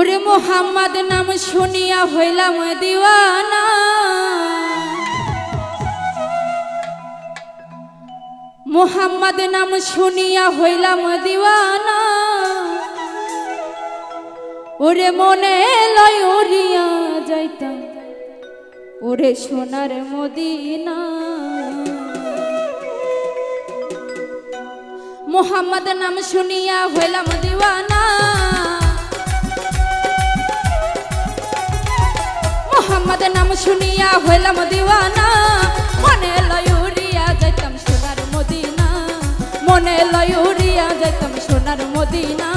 ওরে মোহাম্মদ, নাম শুনিয়া হইলাম দিওয়ানা। মোহাম্মদ, নাম শুনিয়া হইলাম দিওয়ানা। ওরে মনে লয় উড়িয়া যাইতাম, ওরে সোনার মদিনা। মোহাম্মদ, নাম শুনিয়া হইলাম দিওয়ানা। শুনিয়া হইলাম দিওয়ানা মনে লয়ুরিয়া যাইতাম সোনার মদিনা মনে লয়ুরিয়া যাইতাম সোনার মদিনা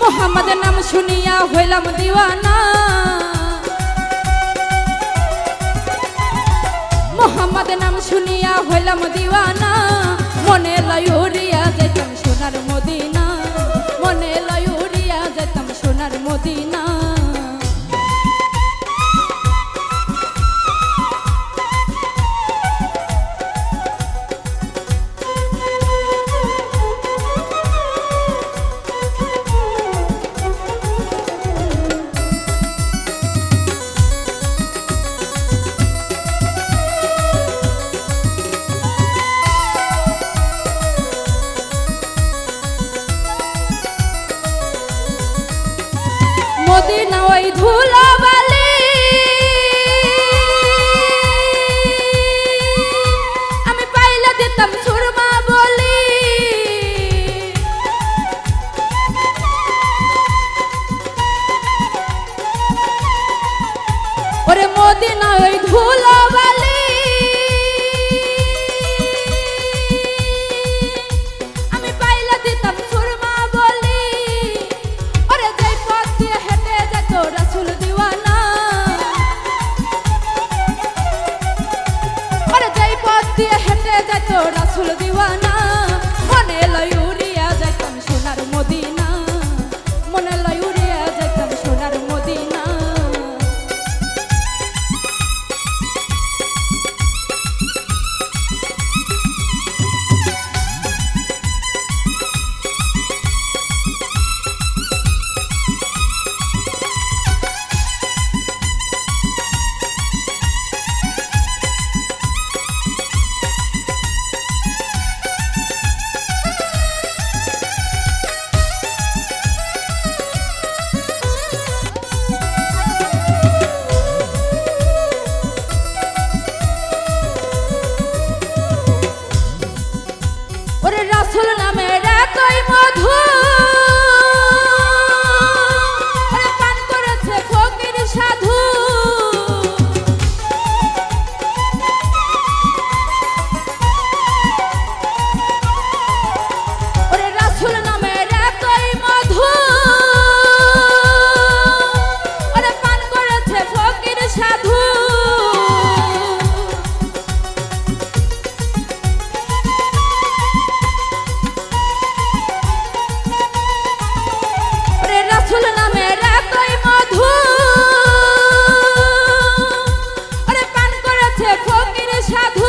মোহাম্মদ নাম শুনিয়া হইলাম দিওয়ানা মোহাম্মদ নাম শুনিয়া হইলাম দিওয়ানা আমি পাইলা দিতাম সুরমা ওরে মোদিন ওই ধুলা বালি রাসুল দিওয়ানা ওরে রাসুল নামে এতই মধু। cansado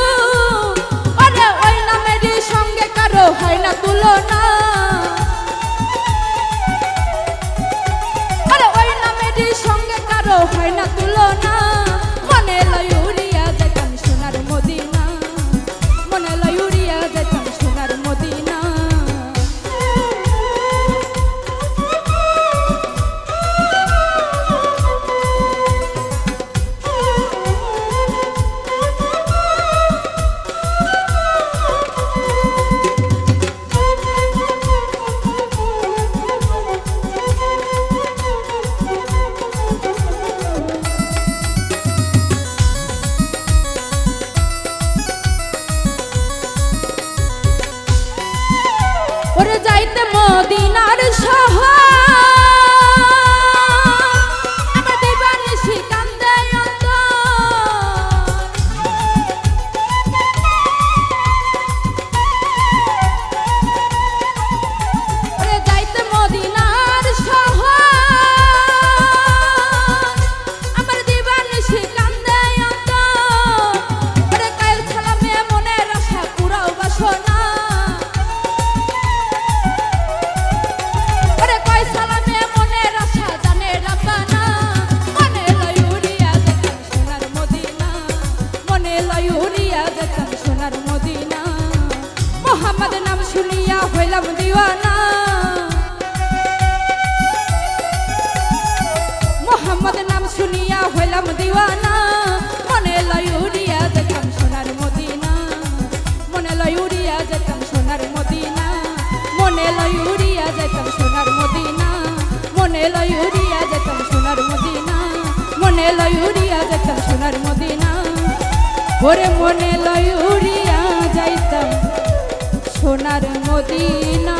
দিওয়ানা। মনে লয় উড়িয়া যেতাম সোনার মদিনা। মনে লয় উড়িয়া যেতাম সোনার মদিনা। মনে লয় উড়িয়া যেতাম সোনার মদিনা। মনে লয় উড়িয়া যেতাম সোনার মদিনা। মনে লয় উড়িয়া যেতাম সোনার মদিনা। ওরে মনে লয় উড়িয়া যাইতাম সোনার মদিনা।